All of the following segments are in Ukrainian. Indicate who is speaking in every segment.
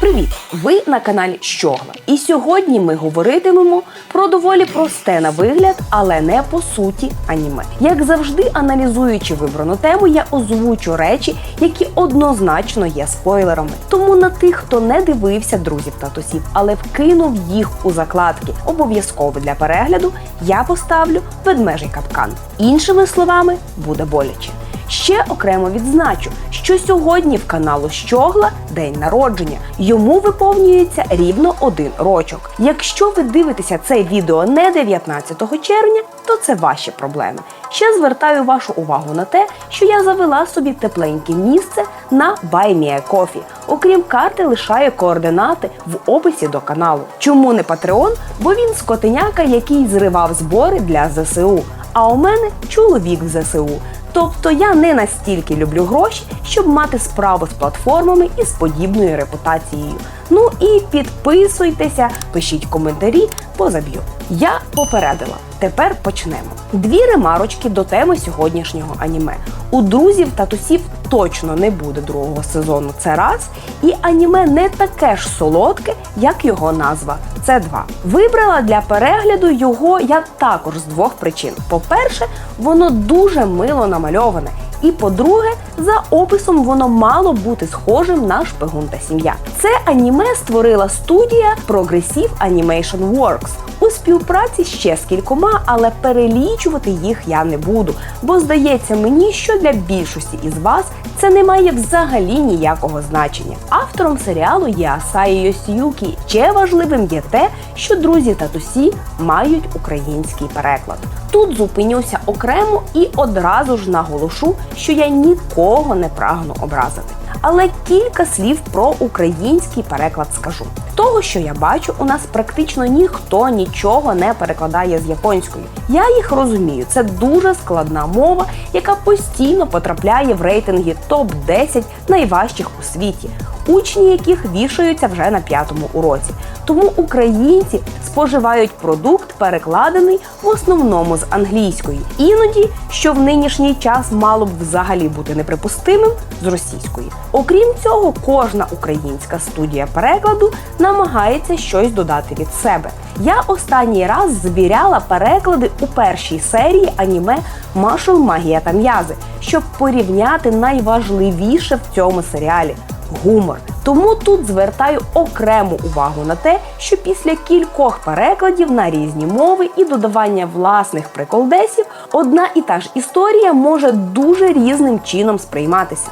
Speaker 1: Привіт! Ви на каналі Щогла. І сьогодні ми говоритимемо про доволі просте на вигляд, але не по суті аніме. Як завжди, аналізуючи вибрану тему, я озвучу речі, які однозначно є спойлерами. Тому на тих, хто не дивився друзів татусів, але вкинув їх у закладки, обов'язково для перегляду, я поставлю ведмежий капкан. Іншими словами, буде боляче. Ще окремо відзначу, що сьогодні в каналу Щогла день народження. Йому виповнюється рівно один рочок. Якщо ви дивитеся це відео не 19 червня, то це ваші проблеми. Ще звертаю вашу увагу на те, що я завела собі тепленьке місце на BuyMeACoffee. Окрім карти, лишаю координати в описі до каналу. Чому не Patreon? Бо він скотиняка, який зривав збори для ЗСУ. А у мене чоловік в ЗСУ. Тобто я не настільки люблю гроші, щоб мати справу з платформами із подібною репутацією. Ну і підписуйтеся, пишіть коментарі, позаб'ю. Я попередила. Тепер почнемо. Дві ремарочки до теми сьогоднішнього аніме. У друзів татусів точно не буде другого сезону. Це раз, і аніме не таке ж солодке, як його назва. Це два. Вибрала для перегляду його я також з двох причин. По-перше, воно дуже мило намальоване. І по-друге, за описом воно мало бути схожим на шпигун та сім'я. Це аніме створила студія Progressive Animation Works у співпраці ще з кількома, але перелічувати їх я не буду, бо здається мені, що для більшості із вас це не має взагалі ніякого значення. Автором серіалу є Асаї Йосіюкі. Ще важливим є те, що друзі татусі мають український переклад. Тут зупинюся окремо і одразу ж наголошу, що я нікого не прагну образити. Але кілька слів про український переклад скажу. Того, що я бачу, у нас практично ніхто нічого не перекладає з японської. Я їх розумію. Це дуже складна мова, яка постійно потрапляє в рейтинги топ 10 найважчих у світі, учні яких вішаються вже на п'ятому уроці. Тому українці споживають продукт, перекладений в основному з англійської, іноді, що в нинішній час мало б взагалі бути неприпустимим, з російської. Окрім цього, кожна українська студія перекладу намагається щось додати від себе. Я останній раз звіряла переклади у першій серії аніме Машел Магія та м'язи, щоб порівняти найважливіше в цьому серіалі гумор. Тому тут звертаю окрему увагу на те, що після кількох перекладів на різні мови і додавання власних приколдесів одна і та ж історія може дуже різним чином сприйматися.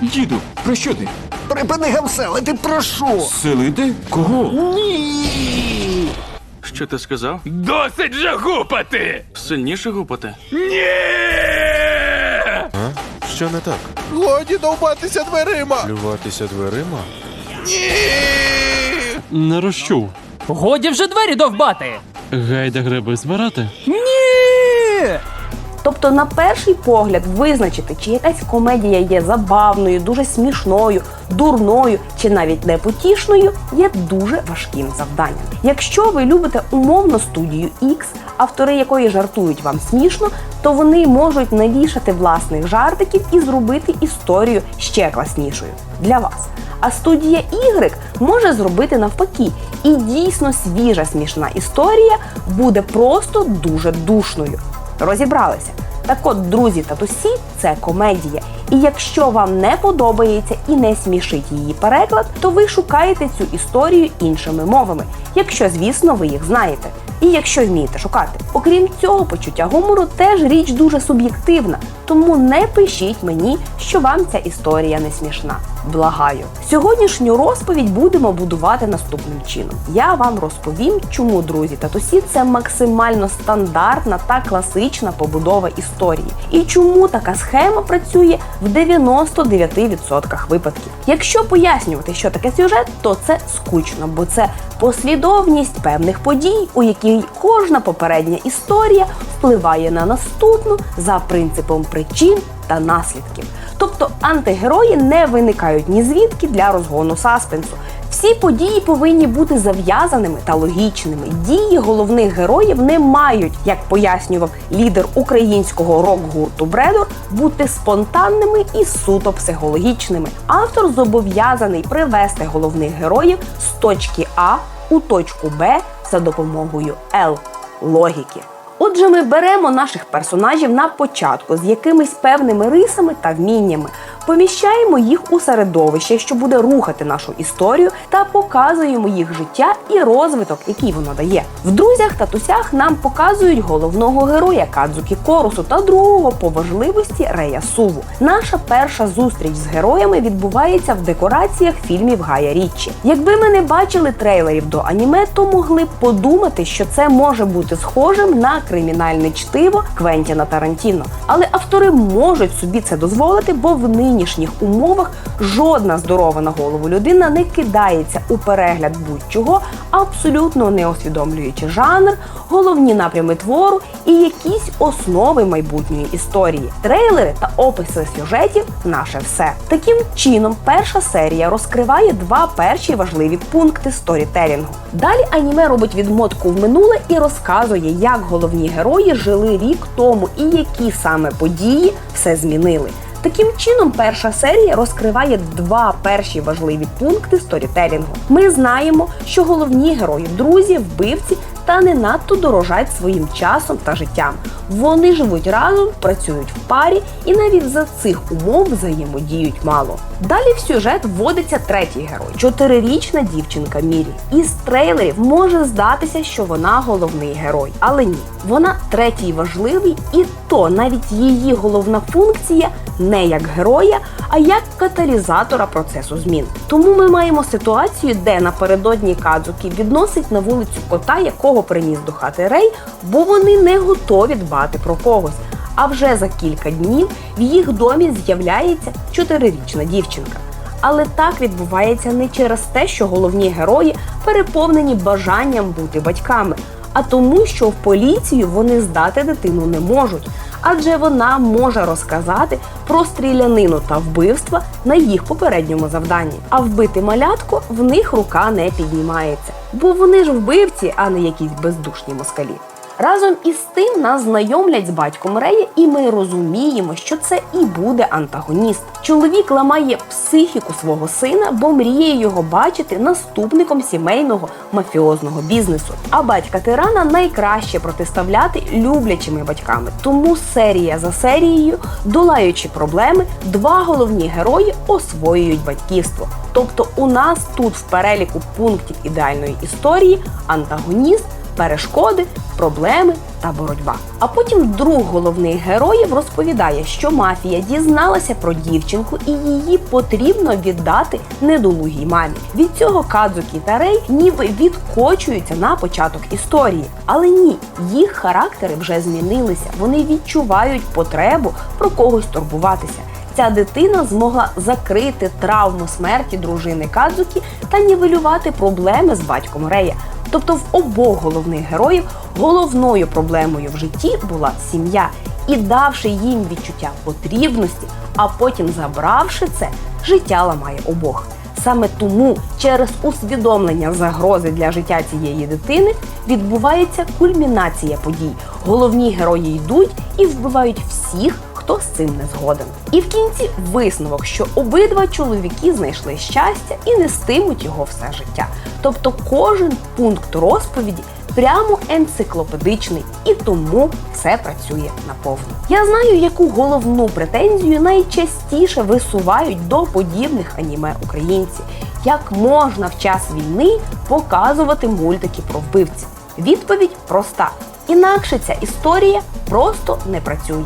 Speaker 2: Діду, про що ти?
Speaker 3: Припини гамселити, прошу!
Speaker 2: Селити? Кого?
Speaker 3: Ні!
Speaker 4: Що ти сказав?
Speaker 5: Досить же гупати!
Speaker 4: Сильніше гупати?
Speaker 5: Ні!
Speaker 2: Що не так?
Speaker 3: Годі довбатися дверима!
Speaker 2: Плюватися дверима?
Speaker 6: Не розчув.
Speaker 7: Годі вже двері довбати!
Speaker 6: Гайда гриби збирати?
Speaker 7: Ні!
Speaker 1: Тобто, на перший погляд, визначити, чи якась комедія є забавною, дуже смішною, дурною чи навіть непотішною, є дуже важким завданням. Якщо ви любите умовно студію X, автори якої жартують вам смішно, то вони можуть навішати власних жартиків і зробити історію ще класнішою для вас. А студія Y може зробити навпаки. І дійсно свіжа смішна історія буде просто дуже душною. Розібралися. Так от, друзі татусі, це комедія. І якщо вам не подобається і не смішить її переклад, то ви шукаєте цю історію іншими мовами, якщо, звісно, ви їх знаєте. І якщо вмієте шукати. Окрім цього, почуття гумору теж річ дуже суб'єктивна, тому не пишіть мені, що вам ця історія не смішна. Благаю. Сьогоднішню розповідь будемо будувати наступним чином. Я вам розповім, чому друзі татусі це максимально стандартна та класична побудова історії, і чому така схема працює в 99% випадків. Якщо пояснювати, що таке сюжет, то це скучно, бо це послідовність певних подій, у якій кожна попередня історія впливає на наступну за принципом причин та наслідків. Тобто антигерої не виникають ні звідки для розгону саспенсу. Всі події повинні бути зав'язаними та логічними. Дії головних героїв не мають, як пояснював лідер українського рок-гурту Бредор, бути спонтанними і суто психологічними. Автор зобов'язаний привести головних героїв з точки А у точку Б за допомогою Л логіки. Отже, ми беремо наших персонажів на початку з якимись певними рисами та вміннями, поміщаємо їх у середовище, що буде рухати нашу історію, та показуємо їх життя і розвиток, який воно дає. В друзях та тусях нам показують головного героя Кадзукі Корусу та другого по важливості Рея Суву. Наша перша зустріч з героями відбувається в декораціях фільмів Гая Річчі. Якби ми не бачили трейлерів до аніме, то могли б подумати, що це може бути схожим на кримінальне чтиво Квентіна Тарантіно. Але автори можуть собі це дозволити, бо в нинішніх умовах жодна здорова на голову людина не кидається у перегляд будь-чого, абсолютно не усвідомлюючи жанр, головні напрями твору і якісь основи майбутньої історії. Трейлери та описи сюжетів наше все. Таким чином, перша серія розкриває два перші важливі пункти сторітелінгу. Далі аніме робить відмотку в минуле і розказує, як головні герої жили рік тому і які саме події все змінили. Таким чином, перша серія розкриває два перші важливі пункти сторітелінгу. Ми знаємо, що головні герої друзі, вбивці та не надто дорожать своїм часом та життям. Вони живуть разом, працюють в парі і навіть за цих умов взаємодіють мало. Далі в сюжет вводиться третій герой чотирирічна дівчинка Мірі. Із трейлерів може здатися, що вона головний герой, але ні, вона третій важливий, і то навіть її головна функція не як героя, а як каталізатора процесу змін. Тому ми маємо ситуацію, де напередодні Кадзукі відносить на вулицю кота, якого приніс до хати Рей, бо вони не готові дбати про когось. А вже за кілька днів в їх домі з'являється чотирирічна дівчинка. Але так відбувається не через те, що головні герої переповнені бажанням бути батьками, а тому, що в поліцію вони здати дитину не можуть, адже вона може розказати про стрілянину та вбивства на їх попередньому завданні. А вбити малятко в них рука не піднімається, бо вони ж вбивці, а не якісь бездушні москалі. Разом із тим нас знайомлять з батьком Рея, і ми розуміємо, що це і буде антагоніст. Чоловік ламає психіку свого сина, бо мріє його бачити наступником сімейного мафіозного бізнесу. А батька тирана найкраще протиставляти люблячими батьками. Тому серія за серією, долаючи проблеми, два головні герої освоюють батьківство. Тобто, у нас тут в переліку пунктів ідеальної історії антагоніст перешкоди, проблеми та боротьба. А потім друг головних героїв розповідає, що мафія дізналася про дівчинку і її потрібно віддати недолугій мамі. Від цього Кадзукі та Рей ніби відкочуються на початок історії. Але ні, їх характери вже змінилися. Вони відчувають потребу про когось турбуватися. Ця дитина змогла закрити травму смерті дружини Кадзукі та нівелювати проблеми з батьком Рея. Тобто в обох головних героїв головною проблемою в житті була сім'я. І давши їм відчуття потрібності, а потім забравши це, життя ламає обох. Саме тому через усвідомлення загрози для життя цієї дитини відбувається кульмінація подій. Головні герої йдуть і вбивають всіх, хто з цим не згоден. І в кінці висновок, що обидва чоловіки знайшли щастя і нестимуть його все життя. Тобто кожен пункт розповіді прямо енциклопедичний, і тому все працює наповну. Я знаю, яку головну претензію найчастіше висувають до подібних аніме українці. Як можна в час війни показувати мультики про вбивців? Відповідь проста: інакше ця історія просто не працює.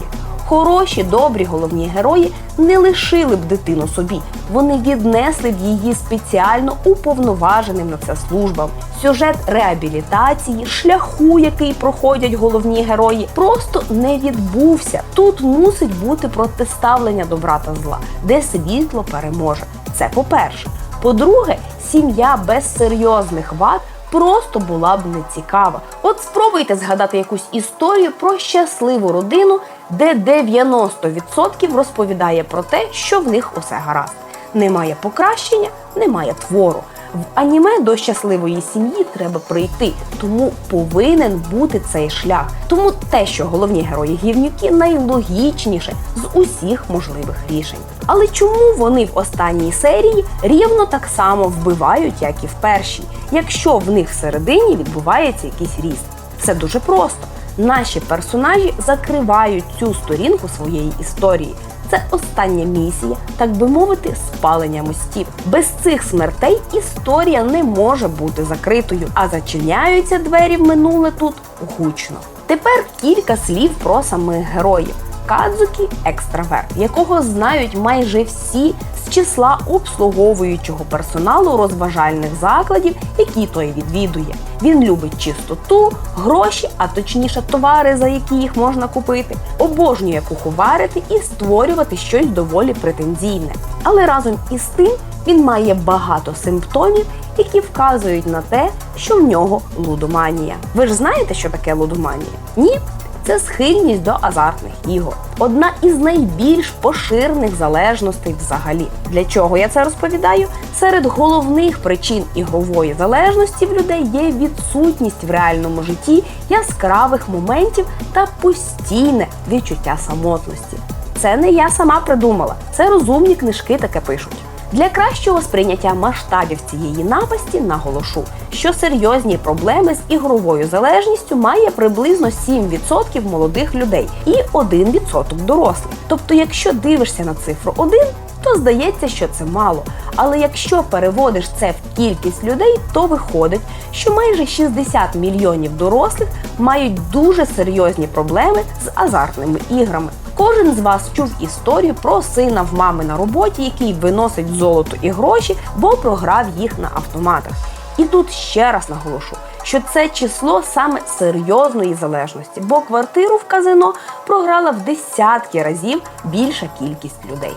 Speaker 1: Хороші, добрі головні герої не лишили б дитину собі. Вони віднесли б її спеціально уповноваженим на це службам. Сюжет реабілітації, шляху, який проходять головні герої, просто не відбувся. Тут мусить бути протиставлення добра та зла, де світло переможе. Це по-перше. По-друге, сім'я без серйозних вад просто була б нецікава. От спробуйте згадати якусь історію про щасливу родину, де 90% розповідає про те, що в них усе гаразд. Немає покращення, немає твору. В аніме до щасливої сім'ї треба прийти, тому повинен бути цей шлях. Тому те, що головні герої гівнюки найлогічніше з усіх можливих рішень. Але чому вони в останній серії рівно так само вбивають, як і в першій, якщо в них всередині відбувається якийсь ріст? Все дуже просто. Наші персонажі закривають цю сторінку своєї історії. Це остання місія, так би мовити, спалення мостів. Без цих смертей історія не може бути закритою, а зачиняються двері в минуле тут гучно. Тепер кілька слів про самих героїв. Кадзукі екстраверт, якого знають майже всі з числа обслуговуючого персоналу розважальних закладів, які той відвідує. Він любить чистоту, гроші, а точніше товари, за які їх можна купити, обожнює куховарити і створювати щось доволі претензійне. Але разом із тим він має багато симптомів, які вказують на те, що в нього лудоманія. Ви ж знаєте, що таке лудоманія? Ні? Це схильність до азартних ігор. Одна із найбільш поширених залежностей взагалі. Для чого я це розповідаю? Серед головних причин ігрової залежності в людей є відсутність в реальному житті яскравих моментів та постійне відчуття самотності. Це не я сама придумала, це розумні книжки таке пишуть. Для кращого сприйняття масштабів цієї напасті наголошу, що серйозні проблеми з ігровою залежністю має приблизно 7% молодих людей і 1% дорослих. Тобто, якщо дивишся на цифру 1, то здається, що це мало. Але якщо переводиш це в кількість людей, то виходить, що майже 60 мільйонів дорослих мають дуже серйозні проблеми з азартними іграми. Кожен з вас чув історію про сина в мами на роботі, який виносить золото і гроші, бо програв їх на автоматах. І тут ще раз наголошу, що це число саме серйозної залежності, бо квартиру в казино програла в десятки разів більша кількість людей.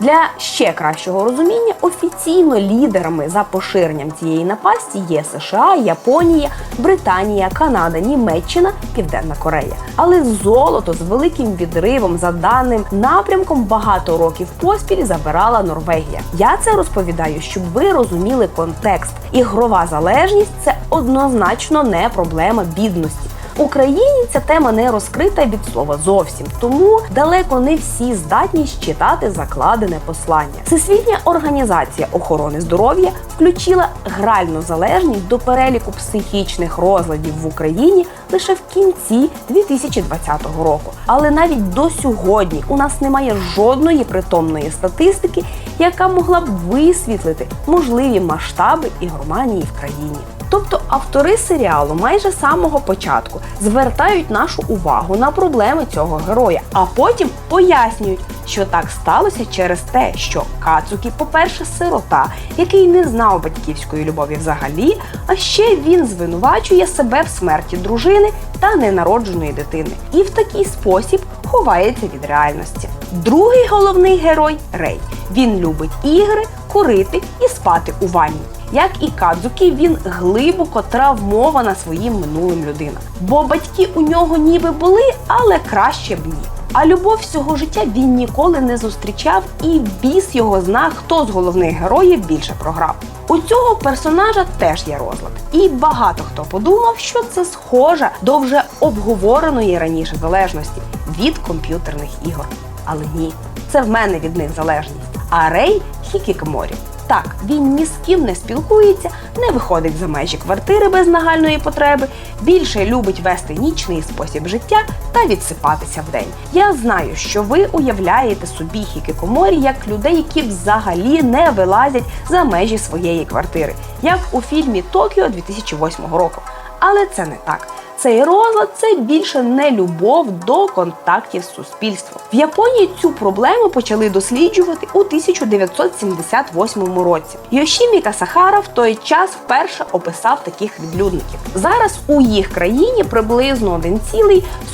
Speaker 1: Для ще кращого розуміння офіційно лідерами за поширенням цієї напасті є США, Японія, Британія, Канада, Німеччина, Південна Корея. Але золото з великим відривом за даним напрямком багато років поспіль забирала Норвегія. Я це розповідаю, щоб ви розуміли контекст. Ігрова залежність це однозначно не проблема бідності. Україні ця тема не розкрита від слова зовсім, тому далеко не всі здатні читати закладене послання. Всесвітня організація охорони здоров'я включила гральну залежність до переліку психічних розладів в Україні лише в кінці 2020 року. Але навіть до сьогодні у нас немає жодної притомної статистики, яка могла б висвітлити можливі масштаби ігроманії в країні. Тобто автори серіалу майже з самого початку звертають нашу увагу на проблеми цього героя, а потім пояснюють, що так сталося через те, що Кацукі, по-перше, сирота, який не знав батьківської любові взагалі, а ще він звинувачує себе в смерті дружини та ненародженої дитини, і в такий спосіб ховається від реальності. Другий головний герой Рей. Він любить ігри, курити і спати у ванні. Як і Кадзукі, він глибоко травмована своїм минулим людина. Бо батьки у нього ніби були, але краще б ні. А любов всього життя він ніколи не зустрічав, і біс його зна, хто з головних героїв більше програв. У цього персонажа теж є розлад. І багато хто подумав, що це схоже до вже обговореної раніше залежності від комп'ютерних ігор. Але ні, це в мене від них залежність. А Рей Хікікморі. Так, він ні з ким не спілкується, не виходить за межі квартири без нагальної потреби, більше любить вести нічний спосіб життя та відсипатися вдень. Я знаю, що ви уявляєте собі хікікоморі як людей, які взагалі не вилазять за межі своєї квартири, як у фільмі Токіо 2008 року. Але це не так. Цей розлад це більше не любов до контактів з суспільством. В Японії цю проблему почали досліджувати у 1978 році. Йошімі Касахара в той час вперше описав таких відлюдників. Зараз у їх країні приблизно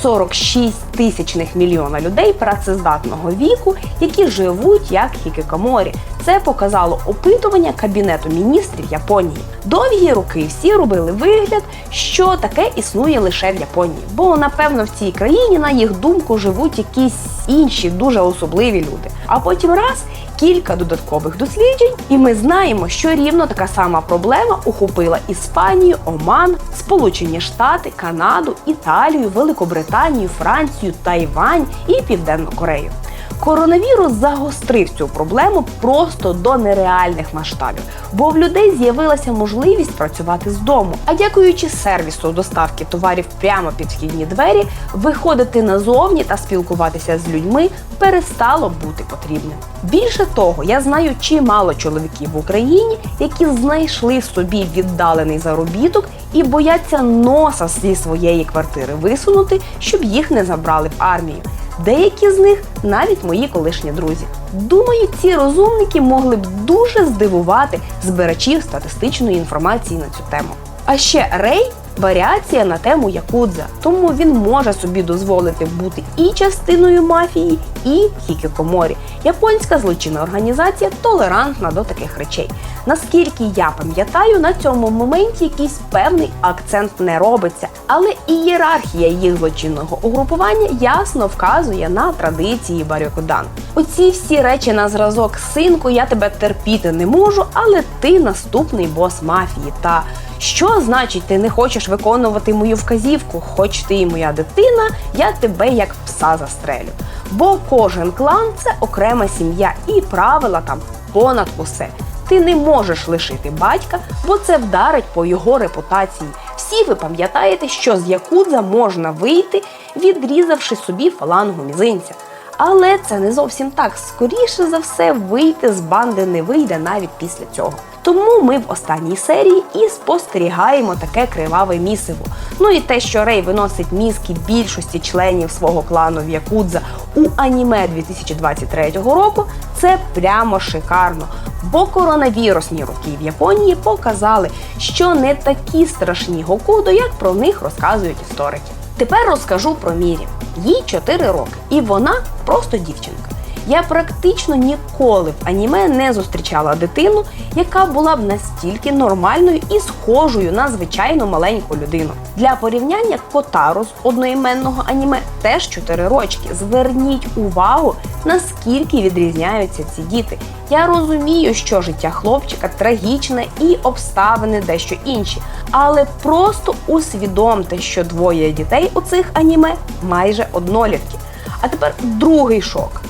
Speaker 1: 1,46 тисячних мільйона людей працездатного віку, які живуть як хікікоморі. Це показало опитування Кабінету міністрів Японії. Довгі роки всі робили вигляд, що таке існує лише в Японії, бо напевно в цій країні, на їх думку, живуть якісь інші дуже особливі люди. А потім раз кілька додаткових досліджень, і ми знаємо, що рівно така сама проблема охопила Іспанію, Оман, Сполучені Штати, Канаду, Італію, Великобританію, Францію, Тайвань і Південну Корею. Коронавірус загострив цю проблему просто до нереальних масштабів, бо в людей з'явилася можливість працювати з дому. А дякуючи сервісу доставки товарів прямо під вхідні двері, виходити назовні та спілкуватися з людьми перестало бути потрібним. Більше того, я знаю чимало чоловіків в Україні, які знайшли в собі віддалений заробіток і бояться носа зі своєї квартири висунути, щоб їх не забрали в армію. Деякі з них навіть мої колишні друзі. Думаю, ці розумники могли б дуже здивувати збирачів статистичної інформації на цю тему. А ще Рей варіація на тему Якудза, тому він може собі дозволити бути і частиною мафії, і хікікоморі. Японська злочинна організація толерантна до таких речей. Наскільки я пам'ятаю, на цьому моменті якийсь певний акцент не робиться, але ієрархія їх злочинного угрупування ясно вказує на традиції Барюкудан. Оці всі речі на зразок синку я тебе терпіти не можу, але ти наступний бос мафії. Та що значить, ти не хочеш виконувати мою вказівку? Хоч ти і моя дитина, я тебе як пса застрелю. Бо кожен клан це окрема сім'я, і правила там понад усе. Ти не можеш лишити батька, бо це вдарить по його репутації. Всі ви пам'ятаєте, що з Якудза можна вийти, відрізавши собі фалангу мізинця. Але це не зовсім так. Скоріше за все, вийти з банди не вийде навіть після цього. Тому ми в останній серії і спостерігаємо таке криваве місиво. Ну і те, що Рей виносить мізки більшості членів свого клану в Якудза у аніме 2023 року, це прямо шикарно. Бо коронавірусні роки в Японії показали, що не такі страшні Гокудо, як про них розказують історики. Тепер розкажу про Мірі. Їй 4 роки, і вона просто дівчинка. Я практично ніколи в аніме не зустрічала дитину, яка була б настільки нормальною і схожою на звичайну маленьку людину. Для порівняння Котару з одноіменного аніме теж 4 рочки. Зверніть увагу, наскільки відрізняються ці діти. Я розумію, що життя хлопчика трагічне і обставини дещо інші, але просто усвідомте, що двоє дітей у цих аніме майже однолітки. А тепер другий шок.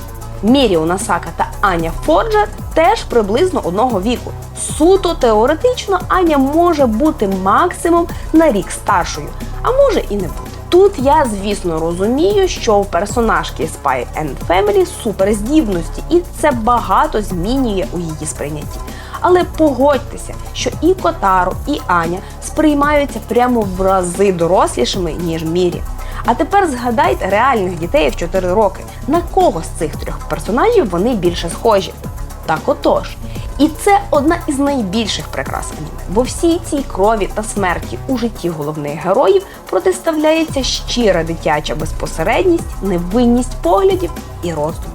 Speaker 1: Міріо Насака та Аня Форджа теж приблизно одного віку. Суто теоретично Аня може бути максимум на рік старшою, а може і не бути. Тут я, звісно, розумію, що у персонажки Spy and Family суперздібності, і це багато змінює у її сприйнятті. Але погодьтеся, що і Котару, і Аня сприймаються прямо в рази дорослішими, ніж Мірі. А тепер згадайте реальних дітей в 4 роки. На кого з цих трьох персонажів вони більше схожі? Так отож. І це одна із найбільших прикрас аніме, бо всій цій крові та смерті у житті головних героїв протиставляється щира дитяча безпосередність, невинність поглядів і роздумів.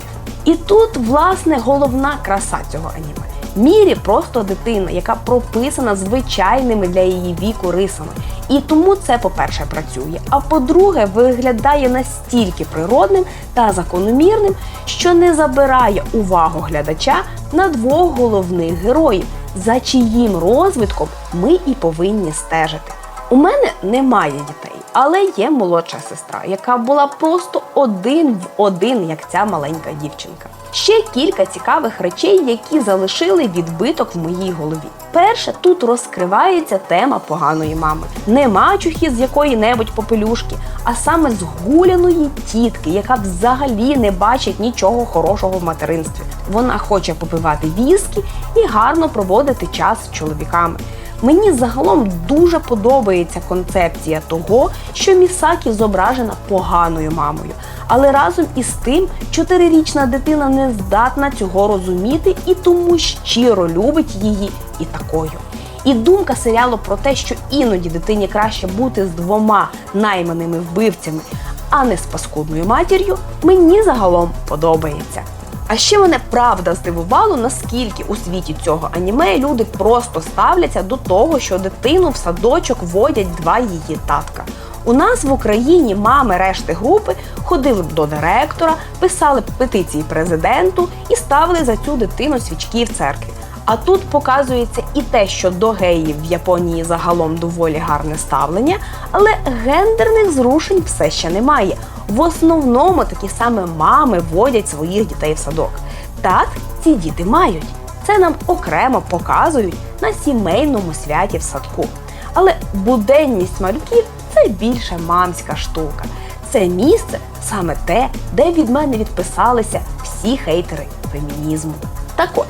Speaker 1: І тут, власне, головна краса цього аніме. Мірі просто дитина, яка прописана звичайними для її віку рисами. І тому це, по-перше, працює. А по-друге, виглядає настільки природним та закономірним, що не забирає увагу глядача на двох головних героїв, за чиїм розвитком ми і повинні стежити. У мене немає дітей, але є молодша сестра, яка була просто один в один, як ця маленька дівчинка. Ще кілька цікавих речей, які залишили відбиток в моїй голові. Перше, тут розкривається тема поганої мами, не мачухи з якої-небудь попелюшки, а саме згуляної тітки, яка взагалі не бачить нічого хорошого в материнстві. Вона хоче попивати віскі і гарно проводити час з чоловіками. Мені загалом дуже подобається концепція того, що Місакі зображена поганою мамою. Але разом із тим, чотирирічна дитина не здатна цього розуміти і тому щиро любить її і такою. І думка серіалу про те, що іноді дитині краще бути з двома найманими вбивцями, а не з паскудною матір'ю, мені загалом подобається. А ще мене правда здивувало, наскільки у світі цього аніме люди просто ставляться до того, що дитину в садочок водять два її татка. У нас в Україні мами решти групи ходили б до директора, писали б петиції президенту і ставили за цю дитину свічки в церкві. А тут показується і те, що до геїв в Японії загалом доволі гарне ставлення, але гендерних зрушень все ще немає. В основному такі саме мами водять своїх дітей в садок. Так ці діти мають. Це нам окремо показують на сімейному святі в садку. Але буденність малюків це більше мамська штука. Це місце саме те, де від мене відписалися всі хейтери фемінізму. Так от,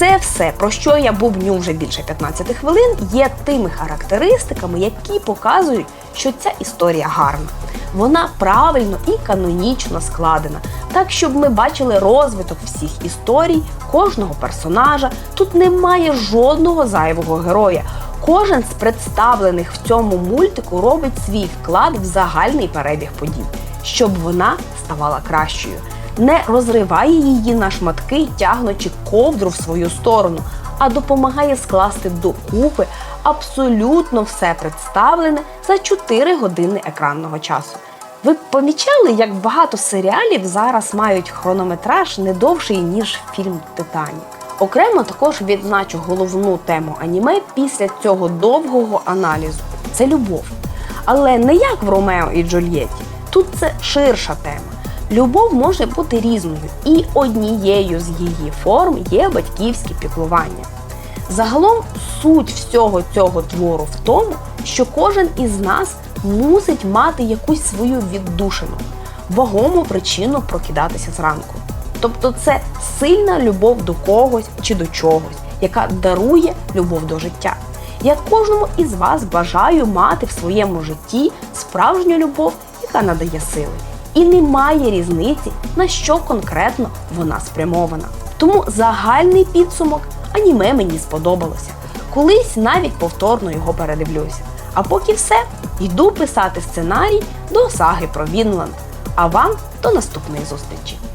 Speaker 1: це все, про що я бубню вже більше 15 хвилин, є тими характеристиками, які показують, що ця історія гарна. Вона правильно і канонічно складена, так щоб ми бачили розвиток всіх історій, кожного персонажа. Тут немає жодного зайвого героя. Кожен з представлених в цьому мультику робить свій вклад в загальний перебіг подій, щоб вона ставала кращою. Не розриває її на шматки, тягнучи ковдру в свою сторону, а допомагає скласти докупи абсолютно все представлене за 4 години екранного часу. Ви помічали, як багато серіалів зараз мають хронометраж не довший, ніж фільм Титанік. Окремо також відзначу головну тему аніме після цього довгого аналізу це любов. Але не як в Ромео і Джульєтті. Тут це ширша тема. Любов може бути різною, і однією з її форм є батьківське піклування. Загалом суть всього цього твору в тому, що кожен із нас мусить мати якусь свою віддушину, вагому причину прокидатися зранку. Тобто це сильна любов до когось чи до чогось, яка дарує любов до життя. Я кожному із вас бажаю мати в своєму житті справжню любов, яка надає сили. І немає різниці, на що конкретно вона спрямована. Тому загальний підсумок аніме мені сподобалося. Колись навіть повторно його передивлюся. А поки все, йду писати сценарій до саги про Вінланд. А вам до наступної зустрічі!